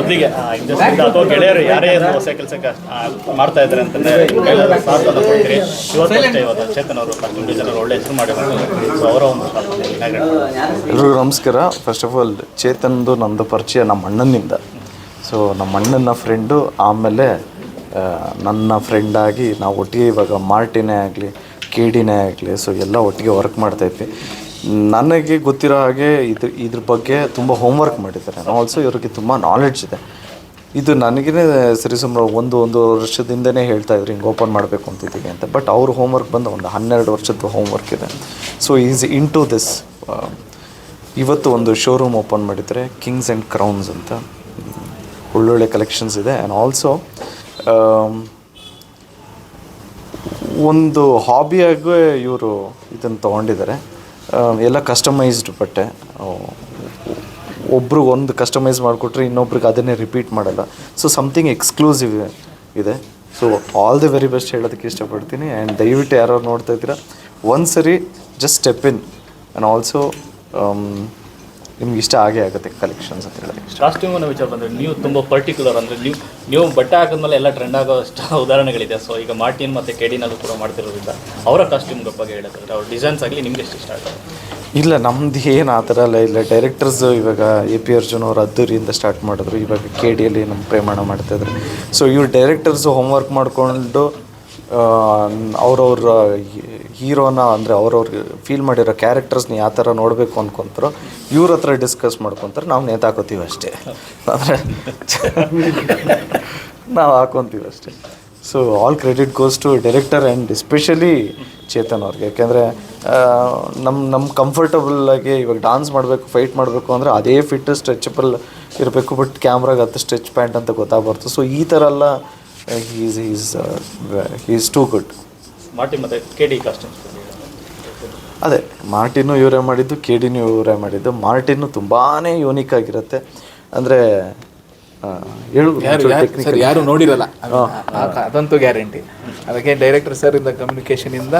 ಮೊದಲಿಗೆ ಇಂಡಸ್ಟ್ರಿಯಿಂದ ಅಥವಾ ಗೆಳೆಯರು ಯಾರೇ ಹೊಸ ಕೆಲಸಕ್ಕೆ ಮಾಡ್ತಾ ಇದ್ದಾರೆ ಅಂತಂದ್ರೆ ಸಾಥನ್ನು ಕೊಡ್ತೀರಿ. ಇವತ್ತು ಇವತ್ತು ಚೇತನ್ ಅವರು ಪ್ರತಿಯೊಂದು ಜನರು ಒಳ್ಳೆ ಹೆಸರು ಮಾಡಿದ್ದಾರೆ ಸೊ ಅವರ ಒಂದು ಎಲ್ರಿಗೂ ನಮಸ್ಕಾರ. ಫಸ್ಟ್ ಆಫ್ ಆಲ್ ಚೇತನ್ದು ನಂದು ಪರಿಚಯ ನಮ್ಮ ಅಣ್ಣನಿಂದ. ಸೊ ನಮ್ಮ ಅಣ್ಣನ ಫ್ರೆಂಡು ಆಮೇಲೆ ನನ್ನ ಫ್ರೆಂಡಾಗಿ ನಾವು ಒಟ್ಟಿಗೆ ಇವಾಗ ಮಾರ್ಟಿನೇ ಆಗಲಿ ಕೇಡಿನೇ ಆಗಲಿ ಸೊ ಎಲ್ಲ ಒಟ್ಟಿಗೆ ವರ್ಕ್ ಮಾಡ್ತಾಯಿದ್ವಿ ನನಗೆ ಗೊತ್ತಿರೋ ಹಾಗೆ ಇದು ಇದ್ರ ಬಗ್ಗೆ ತುಂಬ ಹೋಮ್ವರ್ಕ್ ಮಾಡಿದ್ದಾರೆ. ಆಲ್ಸೋ ಇವ್ರಿಗೆ ತುಂಬ ನಾಲೆಡ್ಜ್ ಇದೆ. ಇದು ನನಗೇ ಸರಿಸುಮಾರು ಒಂದು ಒಂದು ವರ್ಷದಿಂದನೇ ಹೇಳ್ತಾ ಇದ್ರು, ಹಿಂಗೆ ಓಪನ್ ಮಾಡಬೇಕು ಅಂತಿದ್ದೀವಿ ಅಂತ. ಬಟ್ ಅವ್ರ ಹೋಮ್ವರ್ಕ್ ಬಂದು ಒಂದು ಹನ್ನೆರಡು ವರ್ಷದ ಹೋಮ್ವರ್ಕ್ ಇದೆ. So is in to this ಇವತ್ತು ಒಂದು ಶೋರೂಮ್ ಓಪನ್ ಮಾಡಿದರೆ ಕಿಂಗ್ಸ್ ಆ್ಯಂಡ್ ಕ್ರೌನ್ಸ್ ಅಂತ. ಒಳ್ಳೊಳ್ಳೆ ಕಲೆಕ್ಷನ್ಸ್ ಇದೆ. ಆ್ಯಂಡ್ ಆಲ್ಸೋ ಒಂದು ಹಾಬಿಯಾಗೇ ಇವರು ಇದನ್ನು ತೊಗೊಂಡಿದ್ದಾರೆ. ಎಲ್ಲ ಕಸ್ಟಮೈಸ್ಡ್ ಬಟ್ಟೆ. ಒಬ್ರಿಗೆ ಒಂದು ಕಸ್ಟಮೈಸ್ ಮಾಡಿಕೊಟ್ರೆ ಇನ್ನೊಬ್ರಿಗೆ ಅದನ್ನೇ ರಿಪೀಟ್ ಮಾಡಲ್ಲ. ಸೊ ಸಮಥಿಂಗ್ ಎಕ್ಸ್ಕ್ಲೂಸಿವ್ ಇದೆ. So all the very best ಹೇಳೋದಕ್ಕೆ ಇಷ್ಟಪಡ್ತೀನಿ. ಆ್ಯಂಡ್ ದಯವಿಟ್ಟು ಯಾರು ನೋಡ್ತಾ ಇದ್ದೀರಾ ಒಂದು ಸರಿ just step in and also ನಿಮ್ಗೆ ಇಷ್ಟ ಆಗೇ ಆಗುತ್ತೆ ಕಲೆಕ್ಷನ್ಸ್ ಅಂತ ಹೇಳಿದ್ರೆ ಇಷ್ಟ. ಕಾಸ್ಟ್ಯೂಮ್ನ ವಿಚಾರ ಬಂದರೆ ನೀವು ತುಂಬ ಪರ್ಟಿಕ್ಯುಲರ್ ಅಂದರೆ ನೀವು ನೀವು ಬಟ್ಟೆ ಹಾಕಿದ್ಮೇಲೆ ಎಲ್ಲ ಟ್ರೆಂಡ್ ಆಗೋ ಅಷ್ಟು ಉದಾಹರಣೆಗಳಿದೆ. ಸೊ ಈಗ ಮಾರ್ಟಿನ್ ಮತ್ತು ಕೆಡಿನಲ್ಲೂ ಕೂಡ ಮಾಡ್ತಿರೋದ್ರಿಂದ ಅವರ ಕಾಸ್ಟ್ಯೂಮ್ ಬಗ್ಗೆ ಹೇಳಿದ್ರೆ ಅವ್ರ ಡಿಸೈನ್ಸ್ ಆಗಲಿ ನಿಮ್ಗೆ ಎಷ್ಟು ಇಷ್ಟ ಆಗುತ್ತೆ? ಇಲ್ಲ ನಮ್ದು ಏನು ಆ ಥರ ಅಲ್ಲ ಇಲ್ಲ. ಡೈರೆಕ್ಟರ್ಸ್ ಇವಾಗ ಎ ಪಿ ಅರ್ಜುನ್ ಅವರು ಅದ್ದೂರಿಯಿಂದ ಸ್ಟಾರ್ಟ್ ಮಾಡಿದ್ರು. ಇವಾಗ ಕೆ ಡಿಯಲ್ಲಿ ನಮ್ಮ ಪ್ರೇಮಾಣ ಮಾಡ್ತಾಯಿದ್ರು ಸೊ ಇವ್ರು ಡೈರೆಕ್ಟರ್ಸ್ ಹೋಮ್ವರ್ಕ್ ಮಾಡಿಕೊಂಡು ಅವ್ರವ್ರ ಹೀರೋನ ಅಂದರೆ ಅವ್ರವ್ರಿಗೆ ಫೀಲ್ ಮಾಡಿರೋ ಕ್ಯಾರೆಕ್ಟರ್ಸ್ನ ಯಾವ ಥರ ನೋಡಬೇಕು ಅನ್ಕೊಂತಾರೋ ಇವ್ರ ಹತ್ರ ಡಿಸ್ಕಸ್ ಮಾಡ್ಕೊತಾರೆ, ನಾವು ನೇತಾಕೋತೀವಿ ಅಷ್ಟೇ. ಅಂದರೆ ನಾವು ಹಾಕೊತೀವಿ ಅಷ್ಟೇ. So all credit goes to director and especially Chetan ಅವ್ರಿಗೆ. ಯಾಕೆಂದರೆ ನಮ್ಮ ನಮ್ಮ ಕಂಫರ್ಟಬಲ್ ಆಗಿ ಇವಾಗ ಡಾನ್ಸ್ ಮಾಡಬೇಕು ಫೈಟ್ ಮಾಡಬೇಕು ಅಂದರೆ ಅದೇ ಫಿಟ್ ಸ್ಟ್ರೆಚಬಲ್ ಇರಬೇಕು ಬಟ್ ಕ್ಯಾಮ್ರಾಗೆ ಅದು ಸ್ಟ್ರೆಚ್ ಪ್ಯಾಂಟ್ ಅಂತ ಗೊತ್ತಾಗ್ಬಾರ್ದು. ಸೊ ಈ ಥರ ಎಲ್ಲ is is is too good Martin ಮತ್ತು ಕೆಡಿ ಕಾಸ್ಟ್ಯೂಮ್ಸ್ ಅದೇ ಮಾರ್ಟಿನು ಇವರೇ ಮಾಡಿದ್ದು ಕೆ ಡಿನೂ ಇವರೇ ಮಾಡಿದ್ದು. ಮಾರ್ಟಿನು ತುಂಬಾ ಯೂನಿಕ್ ಆಗಿರುತ್ತೆ. ಅಂದರೆ ಹೇಳು ಯಾರು ಯಾರು ಸರ್ ಯಾರು ನೋಡಿರಲ್ಲ. ಅದು- ಅದಂತೂ ಗ್ಯಾರಂಟಿ ಅದಕ್ಕೆ ಡೈರೆಕ್ಟರ್ ಸರ್ ಇಂದ ಕಮ್ಯುನಿಕೇಶನ್ ಇಂದ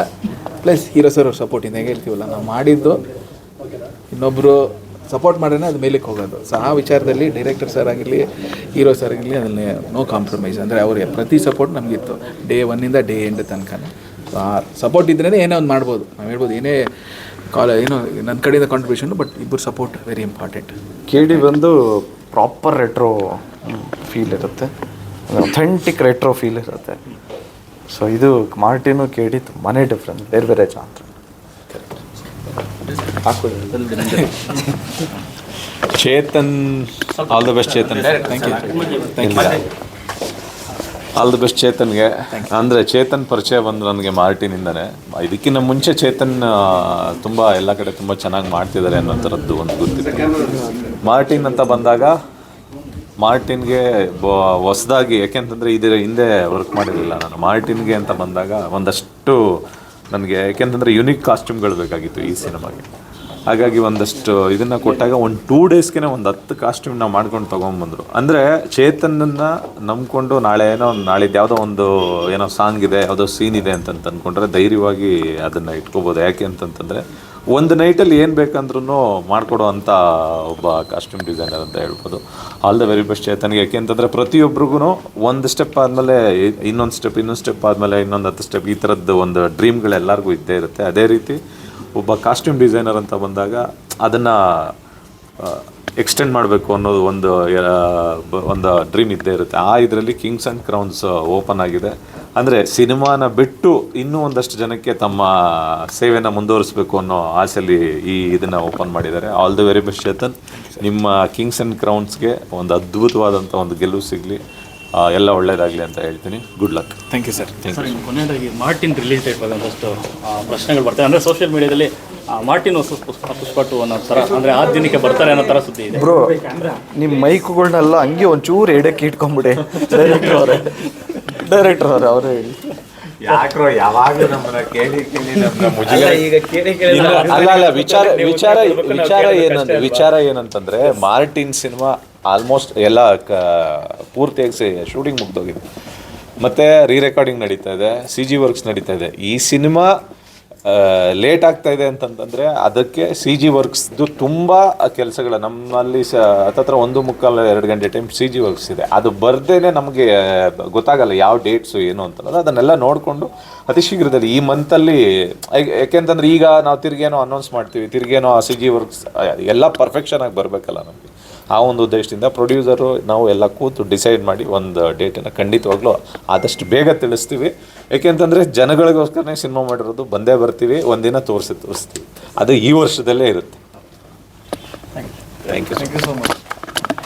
ಪ್ಲಸ್ ಹೀರೋ ಸರ್ ಅವ್ರ ಸಪೋರ್ಟ್ ಇಂದ ಹೇಗೆ ಹೇಳ್ತೀವಲ್ಲ ನಾವು ಮಾಡಿದ್ದು ಇನ್ನೊಬ್ಬರು ಸಪೋರ್ಟ್ ಮಾಡಿದ್ರೆ ಅದು ಮೇಲಕ್ಕೆ ಹೋಗೋದು. ಸೊ ಆ ವಿಚಾರದಲ್ಲಿ ಡೈರೆಕ್ಟರ್ ಸರ್ ಆಗಿರಲಿ ಹೀರೋ ಸರ್ ಆಗಿರಲಿ ಅದರಲ್ಲಿ ನೋ ಕಾಂಪ್ರಮೈಸ್ ಅಂದರೆ ಅವ್ರಿಗೆ ಪ್ರತಿ ಸಪೋರ್ಟ್ ನಮಗಿತ್ತು. ಡೇ ಒನ್ನಿಂದ ಡೇ ಎಂಡ್ ತನಕ ಸಪೋರ್ಟ್ ಇದ್ರೇ ಏನೇ ಒಂದು ಮಾಡ್ಬೋದು. ನಾವು ಹೇಳ್ಬೋದು ಏನೇ ಕಾಲ ಏನೋ ನನ್ನ ಕಡೆಯಿಂದ ಕಾಂಟ್ರಿಬ್ಯೂಷನ್ ಬಟ್ ಇಬ್ಬರು support very important K D ಬಂದು ಪ್ರಾಪರ್ ರೆಟ್ರೋ ಫೀಲ್ ಇರುತ್ತೆ. ಅಥೆಂಟಿಕ್ ರೆಟ್ರೋ ಫೀಲ್ ಇರುತ್ತೆ. ಸೊ ಇದು ಮಾರ್ಟಿನು ಕೆ ಡಿ ತುಂಬಾ ಡಿಫ್ರೆಂಟ್ ಬೇರೆ ಬೇರೆ genre Chetan all the best Chetan. All the best ಚೇತನ್ಗೆ ಅಂದರೆ ಚೇತನ್ ಪರಿಚಯ ಬಂದು ನನಗೆ ಮಾರ್ಟಿನಿಂದನೇ. ಇದಕ್ಕಿಂತ ಮುಂಚೆ ಚೇತನ್ ತುಂಬ ಎಲ್ಲ ಕಡೆ ತುಂಬ ಚೆನ್ನಾಗಿ ಮಾಡ್ತಿದ್ದಾರೆ ಅನ್ನೋ ಥರದ್ದು ಒಂದು ಗೊತ್ತಿದೆ. ಮಾರ್ಟಿನ್ ಅಂತ ಬಂದಾಗ ಮಾರ್ಟಿನ್ಗೆ ಹೊಸದಾಗಿ ಯಾಕೆಂತಂದರೆ ಇದರ ಹಿಂದೆ ವರ್ಕ್ ಮಾಡಿರಲಿಲ್ಲ ನಾನು. ಮಾರ್ಟಿನ್ಗೆ ಅಂತ ಬಂದಾಗ ಒಂದಷ್ಟು ನನಗೆ ಯಾಕೆಂತಂದರೆ ಯುನಿಕ್ ಕಾಸ್ಟ್ಯೂಮ್ಗಳು ಬೇಕಾಗಿತ್ತು ಈ ಸಿನಿಮಾಗೆ. ಹಾಗಾಗಿ ಒಂದಷ್ಟು ಇದನ್ನು ಕೊಟ್ಟಾಗ ಒಂದು ಟೂ ಡೇಸ್ಗೆ ಒಂದು ಹತ್ತು ಕಾಸ್ಟ್ಯೂಮ್ ನಾವು ಮಾಡ್ಕೊಂಡು ತೊಗೊಂಬಂದರು. ಅಂದರೆ ಚೇತನನ್ನ ನಂಬ್ಕೊಂಡು ನಾಳೆ ಏನೋ ನಾಳಿದ್ದು ಯಾವುದೋ ಒಂದು ಏನೋ ಸಾಂಗ್ ಇದೆ, ಯಾವುದೋ ಸೀನ್ ಇದೆ ಅಂತಂತ ಅಂದ್ಕೊಂಡ್ರೆ ಧೈರ್ಯವಾಗಿ ಅದನ್ನು ಇಟ್ಕೋಬೋದು. ಯಾಕೆ ಅಂತಂತಂದರೆ ಒಂದು ನೈಟಲ್ಲಿ ಏನು ಬೇಕಂದ್ರೂ ಮಾಡಿಕೊಡೋ ಅಂಥ ಒಬ್ಬ ಕಾಸ್ಟ್ಯೂಮ್ ಡಿಸೈನರ್ ಅಂತ ಹೇಳ್ಬೋದು. ಆಲ್ ದ ವೆರಿ ಬೆಸ್ಟ್ ಚೇತನಿಗೆ. ಯಾಕೆ ಅಂತಂದರೆ ಪ್ರತಿಯೊಬ್ಬರಿಗೂ ಒಂದು ಸ್ಟೆಪ್ ಆದಮೇಲೆ ಇನ್ನೊಂದು ಸ್ಟೆಪ್ ಇನ್ನೊಂದು ಸ್ಟೆಪ್ ಆದಮೇಲೆ ಇನ್ನೊಂದು ಹತ್ತು ಸ್ಟೆಪ್ ಈ ಥರದ್ದು ಒಂದು ಡ್ರೀಮ್ಗಳು ಎಲ್ಲರಿಗೂ ಇದ್ದೇ ಇರುತ್ತೆ. ಅದೇ ರೀತಿ ಒಬ್ಬ ಕಾಸ್ಟ್ಯೂಮ್ ಡಿಸೈನರ್ ಅಂತ ಬಂದಾಗ ಅದನ್ನು ಎಕ್ಸ್ಟೆಂಡ್ ಮಾಡಬೇಕು ಅನ್ನೋದು ಒಂದು ಒಂದು ಡ್ರೀಮ್ ಇದ್ದೇ ಇರುತ್ತೆ. ಆ ಇದರಲ್ಲಿ ಕಿಂಗ್ಸ್ ಆ್ಯಂಡ್ ಕ್ರೌನ್ಸ್ ಓಪನ್ ಆಗಿದೆ. ಅಂದರೆ ಸಿನಿಮಾನ ಬಿಟ್ಟು ಇನ್ನೂ ಒಂದಷ್ಟು ಜನಕ್ಕೆ ತಮ್ಮ ಸೇವೆನ ಮುಂದುವರಿಸಬೇಕು ಅನ್ನೋ ಆಸೆಯಲ್ಲಿ ಈ ಇದನ್ನು ಓಪನ್ ಮಾಡಿದ್ದಾರೆ. All the very best Chetan. ನಿಮ್ಮ ಕಿಂಗ್ಸ್ ಆ್ಯಂಡ್ ಕ್ರೌನ್ಸ್ಗೆ ಒಂದು ಅದ್ಭುತವಾದಂಥ ಒಂದು ಗೆಲುವು ಸಿಗಲಿ. ಎಲ್ಲ ಒಳ್ಳೇದಾಗಲಿ ಅಂತ ಹೇಳ್ತೀನಿ. Good luck thank you sir sir you ಕೊನೆಯದಾಗಿ ಮಾರ್ಟಿನ್ ರಿಲೇಟೆಡ್ ಬಂದಷ್ಟು ಪ್ರಶ್ನೆಗಳು ಬರ್ತವೆ ಅಂದರೆ ಸೋಷಿಯಲ್ ಮೀಡಿಯಾದಲ್ಲಿ ಮಾರ್ಟಿನ್ ಹೊಸ ಪುಷ್ಪ ಪುಷ್ಪ ಟು ಅನ್ನೋ ಥರ ಅಂದರೆ ಆ ದಿನಕ್ಕೆ ಬರ್ತಾರೆ ಅನ್ನೋ ಥರ ಸುದ್ದಿ ಇದೆ. ಬ್ರೋ ನಿಮ್ಮ ಮೈಕ್ಗಳನ್ನೆಲ್ಲ ಹಂಗೆ ಒಂಚೂರು ಎಡಕ್ಕೆ ಇಟ್ಕೊಂಬಿಡಿ ಡೈರೆಕ್ಟರ್ ಅವರೇ. ಡೈರೆಕ್ಟರ್ ಅವರೇ ಅವರೇ ಹೇಳಿ. ಯಾಕ್ರೋ ಯಾವಾಗಲೂ ನಮ್ಮನ್ನ ಕೇಳಿ ಕೇಳಿ ನಮ್ಮನ್ನ ಮುಜುಗರ ಈಗ ಕೇಳಿ ಇಲ್ಲ, ಅಲ್ಲ ಅಲ್ಲ ವಿಚಾರ ವಿಚಾರ ವಿಚಾರ ಏನಂದ್ರೆ ವಿಚಾರ ಏನಂತಂದ್ರೆ ಮಾರ್ಟಿನ್ ಸಿನಿಮಾ ಆಲ್ಮೋಸ್ಟ್ ಎಲ್ಲ ಕ- ಪೂರ್ತಿಯಾಗಿ ಶೂಟಿಂಗ್ ಮುಗ್ದೋಗಿದೆ. ಮತ್ತೆ ರೀ ರೆಕಾರ್ಡಿಂಗ್ ನಡೀತಾ ಇದೆ ಸಿ ಜಿ ವರ್ಕ್ಸ್ ನಡೀತಾ ಇದೆ. ಈ ಸಿನಿಮಾ ಲೇಟ್ ಆಗ್ತಾ ಇದೆ ಅಂತಂತಂದರೆ ಅದಕ್ಕೆ ಸಿ ಜಿ ವರ್ಕ್ಸ್ದು ತುಂಬ ಕೆಲಸಗಳು, ನಮ್ಮಲ್ಲಿ ಸ ಹತ್ತತ್ರ ಒಂದು ಮುಕ್ಕಾಲು ಎರಡು ಗಂಟೆ ಟೈಮ್ ಸಿ ಜಿ ವರ್ಕ್ಸ್ ಇದೆ. ಅದು ಬರ್ದೇನೆ ನಮಗೆ ಗೊತ್ತಾಗಲ್ಲ ಯಾವ ಡೇಟ್ಸು ಏನು ಅಂತಲ್ಲ ಅದನ್ನೆಲ್ಲ ನೋಡಿಕೊಂಡು ಅತಿ ಶೀಘ್ರದಲ್ಲಿ ಈ ಮಂತಲ್ಲಿ ಯಾಕೆಂತಂದ್ರೆ ಈಗ ನಾವು ತಿರ್ಗೇನೋ ಅನೌನ್ಸ್ ಮಾಡ್ತೀವಿ, ತಿರ್ಗೇನೋ ಸಿ ಜಿ ವರ್ಕ್ಸ್ ಎಲ್ಲ ಪರ್ಫೆಕ್ಷನ್ ಆಗಿ ಬರಬೇಕಲ್ಲ ನಮಗೆ. ಆ ಒಂದು ಉದ್ದೇಶದಿಂದ ಪ್ರೊಡ್ಯೂಸರು ನಾವು ಎಲ್ಲ ಕೂತು ಡಿಸೈಡ್ ಮಾಡಿ ಒಂದು ಡೇಟನ್ನು ಖಂಡಿತವಾಗ್ಲೂ ಆದಷ್ಟು ಬೇಗ ತಿಳಿಸ್ತೀವಿ. ಏಕೆಂತಂದರೆ ಜನಗಳಿಗೋಸ್ಕರನೇ ಸಿನಿಮಾ ಮಾಡಿರೋದು ಬಂದೇ ಬರ್ತೀವಿ ಒಂದಿನ ತೋರಿಸಿ ತೋರಿಸ್ತೀವಿ. ಅದು ಈ ವರ್ಷದಲ್ಲೇ ಇರುತ್ತೆ. Thank you thank you so much